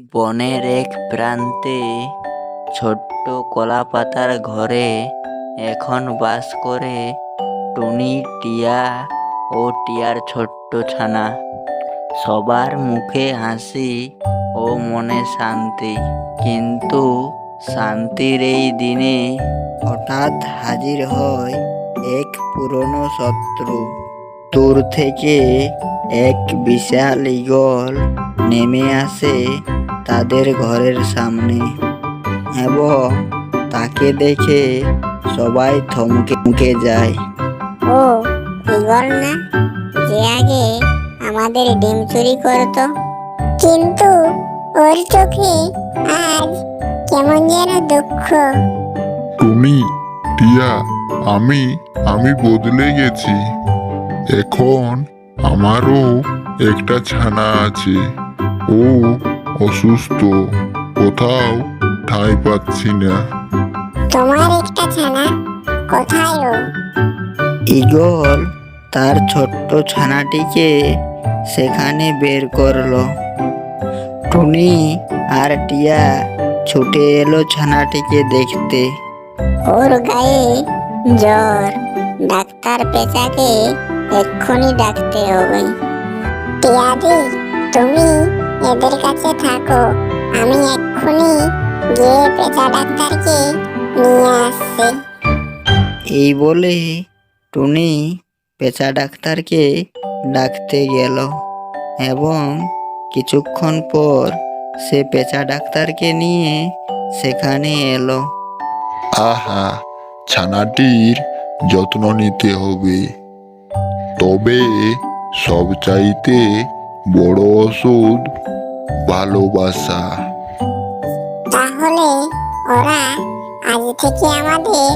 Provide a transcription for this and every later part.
বনের এক প্রান্তে ছোট্ট কলাপাতার ঘরে এখন বাস করে টুনি, টিয়া ও টিয়ার ছোট্ট ছানা। সবার মুখে হাসি ও মনে শান্তি। কিন্তু শান্তির এই দিনে হঠাৎ হাজির হয় এক পুরনো শত্রু। দূর থেকে এক বিশাল ঈগল নেমে আসে তাদের ঘরের সামনে এবং তাকে দেখে সবাই থমকে থমকে যায়। ও ইগল না? যে আগে আমাদের ডিম চুরি করতো। কিন্তু ওর চোখে আজ কেমন যেন দুঃখ। টুনি টিয়া আমি আমি বদলে গেছি। এখন আমারও একটা ছানা আছে। ও অসুস্থ। কোথাও ঠাঁই পাচ্ছি না। তোমার একটা ছানা? কোথায় ও? ঈগল তার ছোট্ট ছানাটিকে সেখানে বের করল। টুনি আর টিয়া ছুটে এলো ছানাটিকে দেখতে। ওর গায়ে জ্বর। ডাক্তার পেঁচাকে এক্ষুনি ডাকতে হবে। টিয়াদি তুমি এদের কাছে থাকো। আমি এক্ষুনি গিয়ে পেঁচা ডাক্তারকে নিয়ে আসছি। এই বলে টুনি পেঁচা ডাক্তারকে ডাকতে গেল এবং কিছুক্ষণ পর সে পেঁচা ডাক্তারকে নিয়ে সেখানে এলো। আহা ছানাটির যত্ন নিতে হবে। তবে সবচাইতে বড় ওষুধ ভালোবাসা। তাহলে ওরা আজ থেকে আমাদের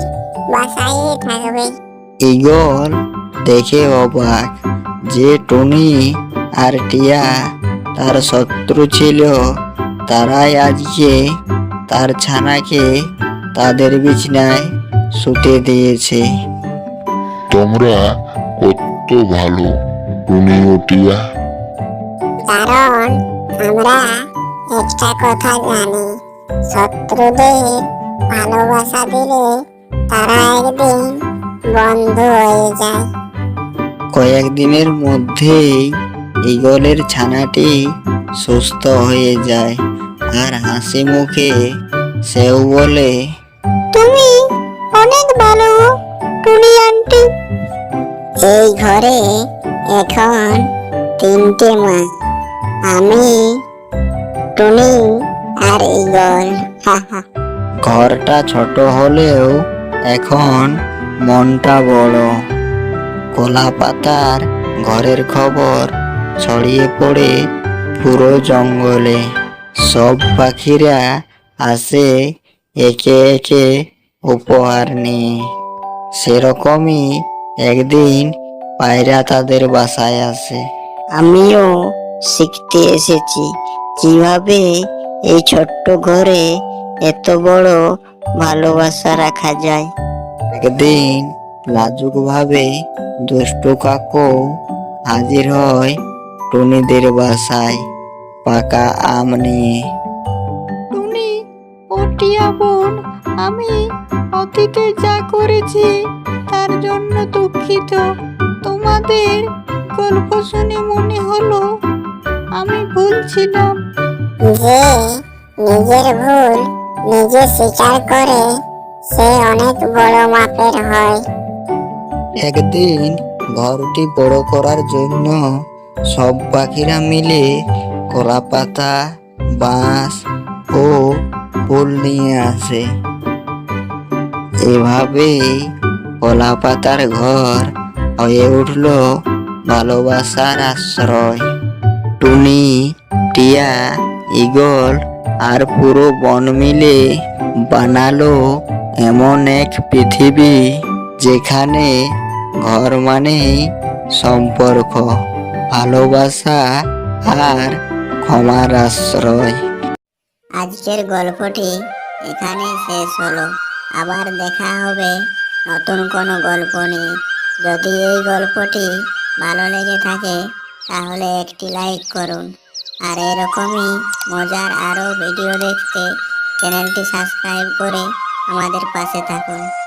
বাসায় থাকবে। ঈগল দেখে অবাক যে টুনি আর টিয়া তার শত্রু ছিল তারাই আজকে তার ছানাকে তাদের বিছনায় শুতে দিয়েছে। তোমরা কত ভালো টুনি ও টিয়া। কারণ আমরা একটা কথা জানি শত্রুদের ভালোবাসা দিলে তারা একদিন বন্ধু হয়ে যায়। কয়েকদিনের মধ্যেই ঈগলের ছানাটি সুস্থ হয়ে যায় আর হাসি মুখে সেও বলে তুমি অনেক ভালো এই ঘরে এখন তিনটে মা। আমি টুনি আর ইগল। ঘরটা ছোট হলেও এখন মনটা বড়। কলা পাতার ঘরের খবর ছড়িয়ে পড়ে পুরো জঙ্গলে। সব পাখিরা আসে একে একে উপহার নিয়ে। সেরকমই একদিন পায়রা তাদের বাসায় আসে। আমিও শিখতে এসেছি কীভাবে এই ছোট্ট ঘরে এত বড় ভালোবাসা রাখা যায়। একদিন লাজুক ভাবে দুষ্টু কাকু হাজির হয় টুনিদের বাসায় পাকা আম নিয়ে। টুনি ও টিয়া বোন, আমি অতীতে যা করেছি তার জন্য দুঃখিত। তোমাদের গল্প শুনে মনে হলো আমি ভুল ছিলাম যে নিজের ভুল নিজে স্বীকার করে সে অনেক বড় মাপের হয়। একদিন ঘরটি বড় করার জন্য সব পাখিরা মিলে কলা পাতা বাঁশ ও ফুল নিয়ে আসে। এভাবেই কলা পাতার ঘর, হয়ে উঠল ভালোবাসার আশ্রয়। টুনি, টিয়া, ঈগল আর পুরো বন মিলে বানালো এমন এক পৃথিবী যেখানে ঘর মানেই সম্পর্ক, ভালোবাসা আর ক্ষমার আশ্রয়। আজকের গল্পটি এখানেই শেষ হলো। আবার দেখা হবে নতুন কোনো গল্প নিয়ে যদি এই গল্পটি ভালো লেগে থাকে, তাহলে একটি লাইক করুন। আর এরকমই মজার আরও ভিডিও দেখতে চ্যানেলটি সাবস্ক্রাইব করে আমাদের পাশে থাকুন।